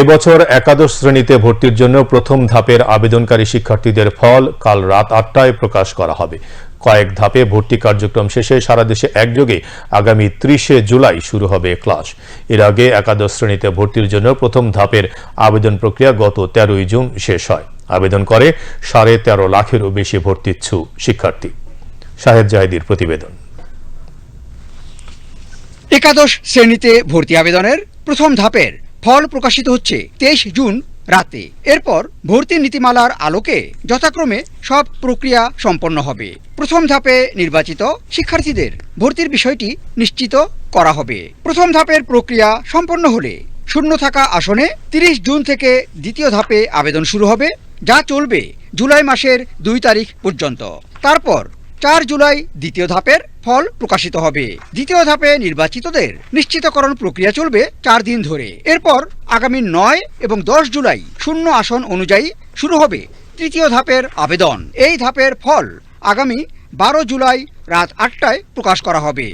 এবছর একাদশ শ্রেণীতে ভর্তির জন্য প্রথম ধাপের আবেদনকারী শিক্ষার্থীদের ফল কাল রাত আটটায় প্রকাশ করা হবে। কয়েক ধাপে ভর্তি কার্যক্রম শেষে সারা দেশে একযোগে আগামী ত্রিশে জুলাই শুরু হবে ক্লাস। এর আগে একাদশ শ্রেণীতে ভর্তির জন্য প্রথম ধাপের আবেদন প্রক্রিয়া গত তেরোই জুন শেষ হয়। আবেদন করে সাড়ে তেরো লাখেরও বেশি ভর্তিচ্ছু শিক্ষার্থী। শাহেদ জাহিদির প্রতিবেদন। একাদশ শ্রেণীতে ভর্তি আবেদনের প্রথম ধাপের ফল প্রকাশিত হচ্ছে তেইশ জুন রাতে। এরপর ভর্তি নীতিমালার আলোকে যথাক্রমে সব প্রক্রিয়া সম্পন্ন হবে। প্রথম ধাপে নির্বাচিত শিক্ষার্থীদের ভর্তির বিষয়টি নিশ্চিত করা হবে। প্রথম ধাপের প্রক্রিয়া সম্পন্ন হলে শূন্য থাকা আসনে তিরিশ জুন থেকে দ্বিতীয় ধাপে আবেদন শুরু হবে, যা চলবে জুলাই মাসের দুই তারিখ পর্যন্ত। তারপর চার জুলাই দ্বিতীয় ধাপের ফল প্রকাশিত হবে। দ্বিতীয় ধাপে নির্বাচিতদের নিশ্চিতকরণ প্রক্রিয়া চলবে চার দিন ধরে। এরপর আগামী নয় এবং দশ জুলাই শূন্য আসন অনুযায়ী শুরু হবে তৃতীয় ধাপের আবেদন। এই ধাপের ফল আগামী বারো জুলাই রাত আটটায় প্রকাশ করা হবে।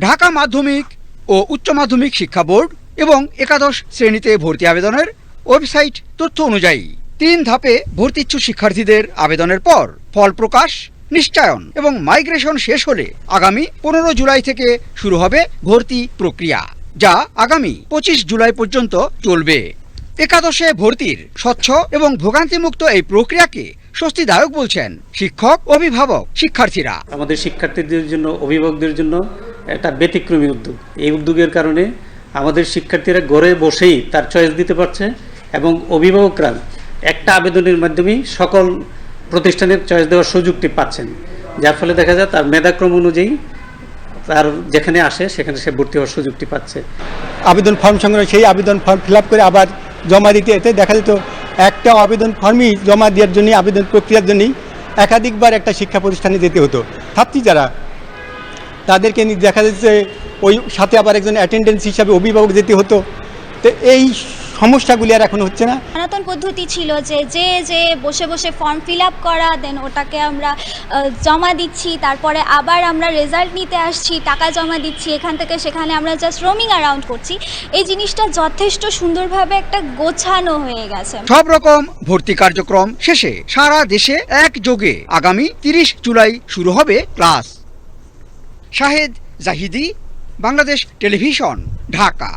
ঢাকা মাধ্যমিক ও উচ্চ মাধ্যমিক শিক্ষা বোর্ড এবং একাদশ শ্রেণীতে ভর্তি আবেদনের ওয়েবসাইট তথ্য অনুযায়ী তিন ধাপে ভর্তিচ্ছু শিক্ষার্থীদের আবেদনের পর ফল প্রকাশ নিশ্চয়ন এবং মাইগ্রেশন শেষ হলে আগামী পনেরো জুলাই থেকে শুরু হবে ভর্তি প্রক্রিয়া, যা আগামী পঁচিশ জুলাই পর্যন্ত চলবে। একাদশে ভর্তির স্বচ্ছ এবং ভোগান্তিমুক্ত এই প্রক্রিয়াকে স্বস্তিদায়ক বলছেন শিক্ষক, অভিভাবক, শিক্ষার্থীরা। আমাদের শিক্ষার্থীদের জন্য, অভিভাবকদের জন্য একটা ব্যতিক্রমী উদ্যোগ। এই উদ্যোগের কারণে আমাদের শিক্ষার্থীরা ঘরে বসেই তার চয়েস দিতে পারছে এবং অভিভাবকরা একটা আবেদনের মাধ্যমেই সকল প্রতিষ্ঠানের চয়েস দেওয়ার সুযোগটি পাচ্ছেন। যার ফলে দেখা যায় তার মেধাক্রম অনুযায়ী তার যেখানে আসে, সেখানে সে ভর্তি হওয়ার সুযোগটি পাচ্ছে। আবেদন ফর্ম সংগ্রহ সেই আবেদন ফর্ম ফিল করে আবার জমা দিতে। এতে দেখা যেত একটা আবেদন ফর্মই জমা দেওয়ার জন্য আবেদন প্রক্রিয়ার জন্যই একাধিকবার একটা শিক্ষা প্রতিষ্ঠানে যেতে হতো। ছাত্রী যারা, তাদেরকে দেখা যাচ্ছে ওই সাথে আবার একজন অ্যাটেন্ডেন্স হিসাবে অভিভাবক যেতে হতো। তো এই সমস্যাগুলি আর এখন হচ্ছে না। সনাতন পদ্ধতি ছিল যে যে যে বসে বসে ফর্ম ফিল আপ করা দেন ওটাকে আমরা জমা দিচ্ছি তারপরে আবার আমরা রেজাল্ট নিতে আসছি টাকা জমা দিচ্ছি এখান থেকে সেখানে আমরা জাস্ট রোমিং অ্যারাউন্ড করছি। এই জিনিসটা যথেষ্ট সুন্দরভাবে একটা গোছানো হয়ে গেছে। সব রকম ভর্তি কার্যক্রম শেষে সারা দেশে একযোগে আগামী তিরিশ জুলাই শুরু হবে ক্লাস। শাহেদ জাহিদি বাংলাদেশ টেলিভিশন ঢাকা।